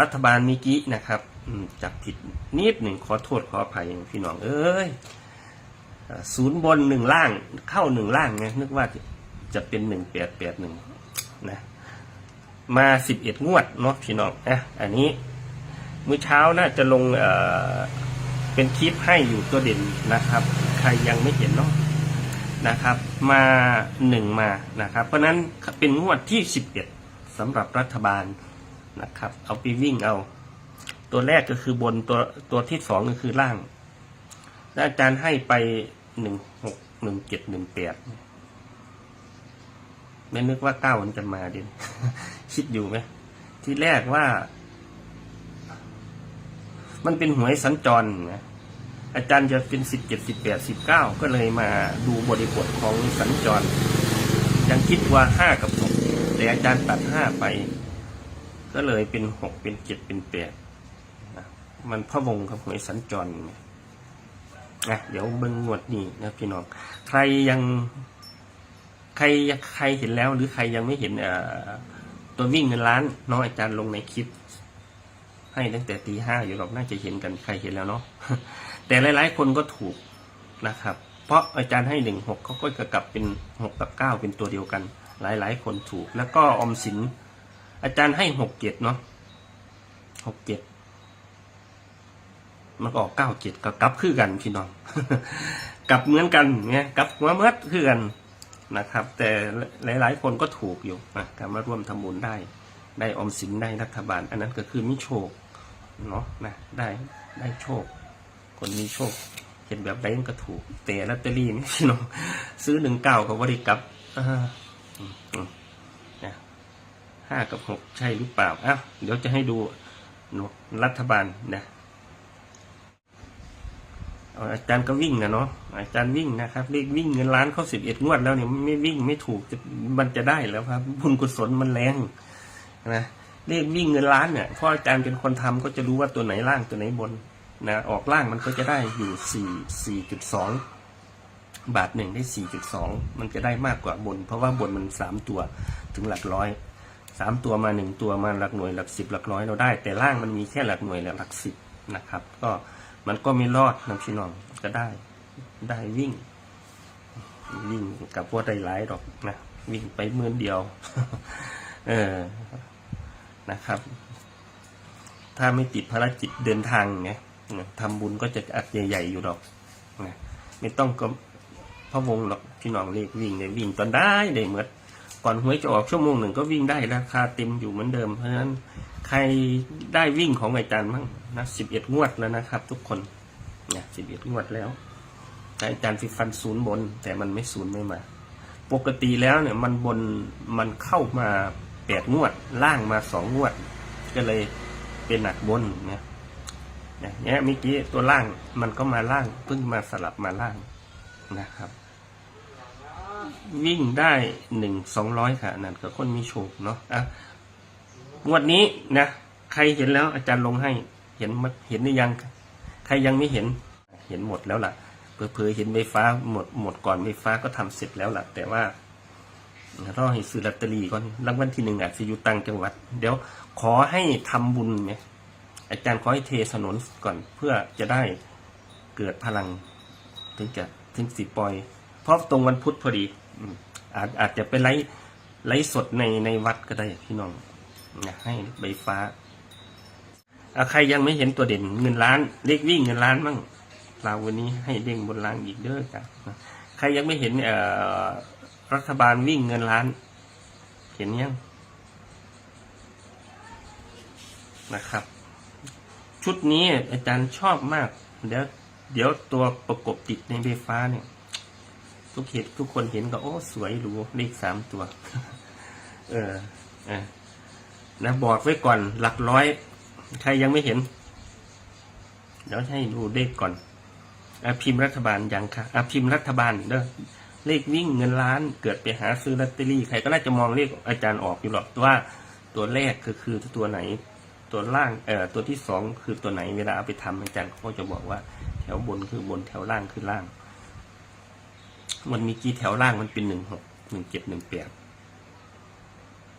รัฐบาลมิกี้นะครับจับผิดนิดหนึ่งขอโทษขออภัยพี่น้องเอ้ยศูนย์บนหนึ่งล่างเข้าหนึ่งล่างไงนึกว่าจะเป็นหนึ่งแปดแปดหนึ่งนะมาสิบเอ็ดงวดเนาะพี่น้องนะอันนี้มื้อเช้าน่าจะลงเอ่อเป็นคลิปให้อยู่ตัวเด่นนะครับ ใครยังไม่เห็นเนาะนะครับ มาหนึ่งมานะครับ เพราะนั้นเป็นงวดที่สิบเอ็ดสำหรับรัฐบาล นะครับ เอาไปวิ่งเอา ตัวแรกก็คือบนตัวตัวที่สองก็คือล่างแล้วอาจารย์ให้ไปหนึ่งหกหนึ่งเจ็ดหนึ่งแปดไม่นึกว่าเก้ามันจะมาเด่นคิดอยู่ไหมที่แรกว่า มันเป็นหวยสัญจรนะอาจารย์จะเป็นสิบเจ็ดสิบแปดสิบเก้าก็เลยมาดูบริบทของสัญจรยังคิดว่าห้ากับหกแต่อาจารย์ตัดห้าไป ก็เลยเป็นหกเป็นเจ็ดเป็นแปดมันพะวงกับหวยสัญจรนะเดี๋ยวเบิ้งงวดนี้นะพี่น้อง ใครยัง ใครใครเห็นแล้วหรือใครยังไม่เห็นตัววิ่งเงินล้านน้องอาจารย์ลงในคลิป ให้ตั้งแต่ตีห้าอยู่หรอกน่าจะเห็นกันใครเห็นแล้วเนาะแต่หลายๆ คนก็ถูกนะครับ เพราะอาจารย์ให้หนึ่งหกเขาก็จะกลับเป็นหกกับเก้าเป็นตัวเดียวกัน หลายๆ คนถูก แล้วก็อมสิน อาจารย์ให้หกเจ็ดเนาะหกเจ็ดมันก็ออกเก้าเจ็ดก็กลับคือกันพี่น้องกลับเหมือนกันเนี่ยกลับหัวเมื่อคือกันนะครับ แต่หลาย ๆ คนก็ถูกอยู่นะการมาร่วมทำบุญได้ ได้ออมสินได้รัฐบาล อันนั้นก็คือมิโชคเนาะนะได้ได้โชค คนมีโชคเห็นแบบใดมันก็ถูก แต่ลอตเตอรี่นี่พี่น้องซื้อหนึ่งเก้ากับริกลับอ่า ห้ากับหกใช่หรือเปล่าอ้าวเดี๋ยวจะให้ดูนรัฐบาลนะอาจารย์ก็วิ่งนะเนาะอาจารย์วิ่งนะครับเลขวิ่งเงินล้านเข้าสิบเอ็ดงวดแล้วเนี่ยไม่วิ่งไม่ถูกมันจะได้แล้วครับบุญกุศลมันแรงนะเลขวิ่งเงินล้านเนี่ยเพราะอาจารย์เป็นคนทำก็จะรู้ว่าตัวไหนล่างตัวไหนบนนะออกล่างมันก็จะได้อยู่สี่สี่จุดสองบาทหนึ่งได้สี่จุดสองมันจะได้มากกว่าบน เพราะว่าบนมันสามตัวถึงหลักร้อย สามตัวมาหนึ่งตัวมาหลักหน่วยหลักสิบหลักร้อยเราได้ แต่ล่างมันมีแค่หลักหน่วยและหลักสิบนะครับ ก็มันก็ไม่รอดนะพี่น้องก็ได้ได้วิ่ง วิ่งกับพวกได้หลายดอกนะวิ่งไปหมื่นเดียว เออนะครับ ถ้าไม่ติดภารกิจเดินทางไงทำบุญก็จะอัดใหญ่ๆอยู่ดอกนะไม่ต้องก็พะวงหรอกพี่น้องเลขวิ่งเนี่ยวิ่งตอนได้ได้เหมือน ก่อนหวยจะออกชั่วโมงหนึ่งก็วิ่งได้ราคาเต็มอยู่เหมือนเดิม เพราะฉะนั้นใครได้วิ่งของอาจารย์บ้างนะสิบเอ็ดงวดแล้วนะครับ ทุกคนเนี่ยสิบเอ็ดงวดแล้วแต่อาจารย์ฟิฟันศูนย์บน แต่มันไม่ศูนย์ไม่มา ปกติแล้วเนี่ยมันบนมันเข้ามาแปดงวด ล่างมาสองงวด ก็เลยเป็นหนักบนเนี่ยเนี่ยเนี่ยเมื่อกี้ตัวล่างมันก็มาล่างเพิ่งมาสลับมาล่างนะครับ วิ่งได้หนึ่งสองร้อยค่ะนั่นก็คนมีโชคเนาะอะงวดนี้นะใครเห็นแล้วอาจารย์ลงให้เห็นมั้ยเห็นหรือยัง ใครยังไม่เห็นเห็นหมดแล้วล่ะเผลอๆเห็นไฟฟ้าหมดหมดก่อนไฟฟ้าก็ทำเสร็จแล้วล่ะ แต่ว่ารอให้ซื้อลอตเตอรี่ก่อนรางวัลที่หนึ่งอาจจะอยู่ต่างจังหวัด เดี๋ยวขอให้ทำบุญเนี่ยอาจารย์ขอให้เทถนนก่อนเพื่อจะได้เกิดพลัง ถึงจะถึงสิปล่อย เพราะตรงวันพุธพอดีอาจอาจจะไปไลฟ์ไลฟ์สดในในวัดก็ได้พี่น้องให้ใบฟ้าอะใครยังไม่เห็นตัวเด่นเงินล้านเลขวิ่งเงินล้านมั่งเราวันนี้ให้เด้งบนล้างอีกเด้อจ้ะใครยังไม่เห็นเอ่อรัฐบาลวิ่งเงินล้าน เห็นยังนะครับ ชุดนี้อาจารย์ชอบมาก เดี๋ยวเดี๋ยวตัวประกบติดในไฟฟ้าเนี่ย ทุกเห็นทุกคนเห็นก็โอ้สวยหรูเลขสามตัว เออเอนะบอกไว้ก่อนหลักร้อย ใครยังไม่เห็น เดี๋ยวให้ดูเลขก่อนอพิมพ์รัฐบาลยังค่ะอพิมพ์รัฐบาลเด้อเลขวิ่งเงินล้านเกิดไปหาซื้อลอตเตอรี่ใครก็น่าจะมองเลขอาจารย์ออกอยู่หรอกว่าตัวแรกคือคือตัวไหน ตัวล่างเอ่อตัวที่สองคือตัวไหนเวลาเอาไปทำอาจารย์เขาก็จะบอกว่า แถวบนคือบนแถวล่างคือล่าง มันมีกี่แถวล่างมันเป็นหนึ่งหกหนึ่งเจ็ดหนึ่งแปด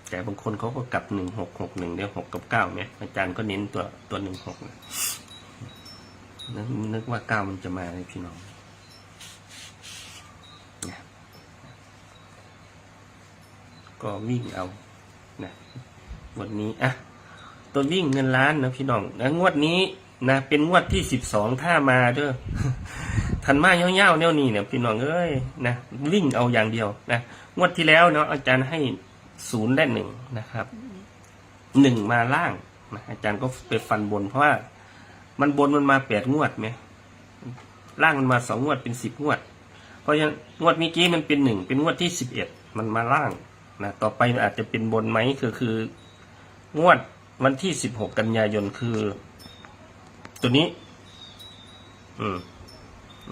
แต่บางคนเขาก็กลับหนึ่งหกหกหนึ่งเดียวหกกับเก้าเนี่ยอาจารย์ก็เน้นตัวตัวหนึ่งหกนนึกว่าเก้ามันจะมาเลยพี่น้องก็วิ่งเอานะวันนี้อะตัววิ่งเงินล้านนะพี่น้องแล้วงวดนี้นะเป็นงวดที่สิบสองถ้ามาเด้อ ทันมาเงี้ยวๆเนี่ยนี่เนี่ยพี่น้องเอ้ยนะวิ่งเอาอย่างเดียวนะงวดที่แล้วเนาะอาจารย์ให้ศูนย์และหนึ่งนะครับหนึ่งมาล่างนะอาจารย์ก็ไปฟันบน เพราะว่า มันบนมันมาแปดงวดไหมล่างมันมาสองงวดเป็นสิบงวด เพราะฉะนั้นงวดเมื่อกี้มันเป็นหนึ่งเป็นงวดที่สิบเอ็ดมันมาล่างนะต่อไปอาจจะเป็นบนไหมคือคืองวดวันที่สิบหกกันยายนคือ ตัวนี้ อืม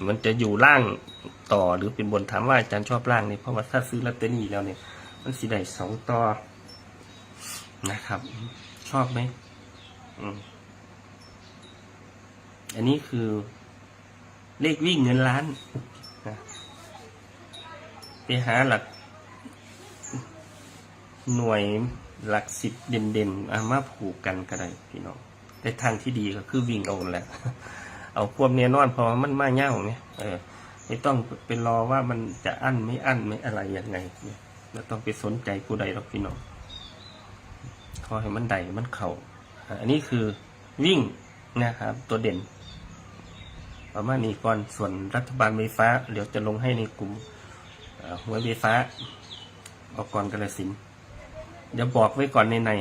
มันจะอยู่ล่างต่อหรือเป็นบนถามว่าอาจารย์ชอบล่างเนี่ยเพราะว่าถ้าซื้อลอตเตอรี่แล้วเนี่ย มันสีได้สองต่อนะครับ ชอบไหมอันนี้คือเลขวิ่งเงินล้านนะไปหาหลัก หน่วยหลักสิบเด่นๆอามาผูกกันก็ได้พี่น้องแต่ทางที่ดีก็คือวิ่งเอาแหละ เอาความแน่นอนเพอมันมาเง่าเนี่ยเออไม่ต้องไปรอว่ามันจะอั้นไม่อั้นไม่อะไรยังไงเนี่ยไม่ต้องไปสนใจผู้ใดหรอกพี่น้องขอให้มันใดมันเข่าอะอันนี้คือวิ่งนะครับ ตัวเด่นประมาณนี้ก่อนส่วนรัฐบาลไฟฟ้า เดี๋ยวจะลงให้ในกลุ่มเอ่อหัวไฟฟ้าออกก่อนกระสินธุ์เดี๋ยวบอกไว้ก่อนในใน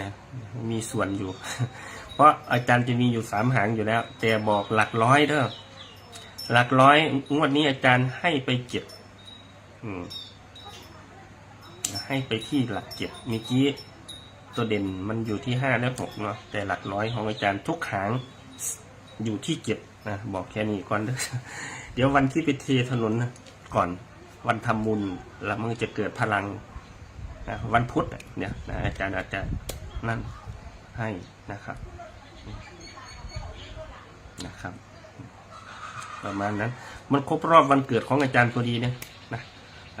นะมีส่วนอยู่ เพราะอาจารย์จะมีอยู่สามหางอยู่แล้ว แต่บอกหลักร้อยเด้อหลักร้อยงวดนี้อาจารย์ให้ไปเจ็ดให้ไปที่หลักเจ็ดเมื่อกี้ตัวเด่นมันอยู่ที่ห้าและหกเนาะแต่หลักร้อยของอาจารย์ทุกหางอยู่ที่เจ็ดนะบอกแค่นี้ก่อนเด้อเดี๋ยววันที่ไปเทถนนนะก่อนวันทำบุญแล้วมันจะเกิดพลังนะวันพุธเนี่ยนะอาจารย์อาจจะนั่นให้นะครับ นะครับ ประมาณนั้น มันครบรอบวันเกิดของอาจารย์พอดีเนี่ยนะ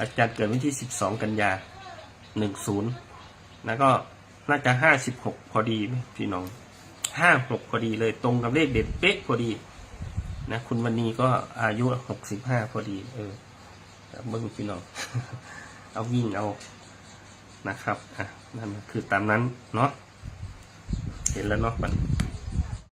อาจารย์เกิดวันที่สิบสองกันยาหนึ่งศูนย์แล้วก็น่าจะห้าสิบหกพอดีพี่น้องห้าหกพอดีเลยตรงกับเลขเด็ดเป๊ะพอดีนะคุณวันนี้ก็อายุหกสิบห้าพอดี เออเบิ้งพี่น้อง เอาวิ่งเอานะครับอะนั่นคือตามนั้นเนาะเห็นแล้วเนาะมัน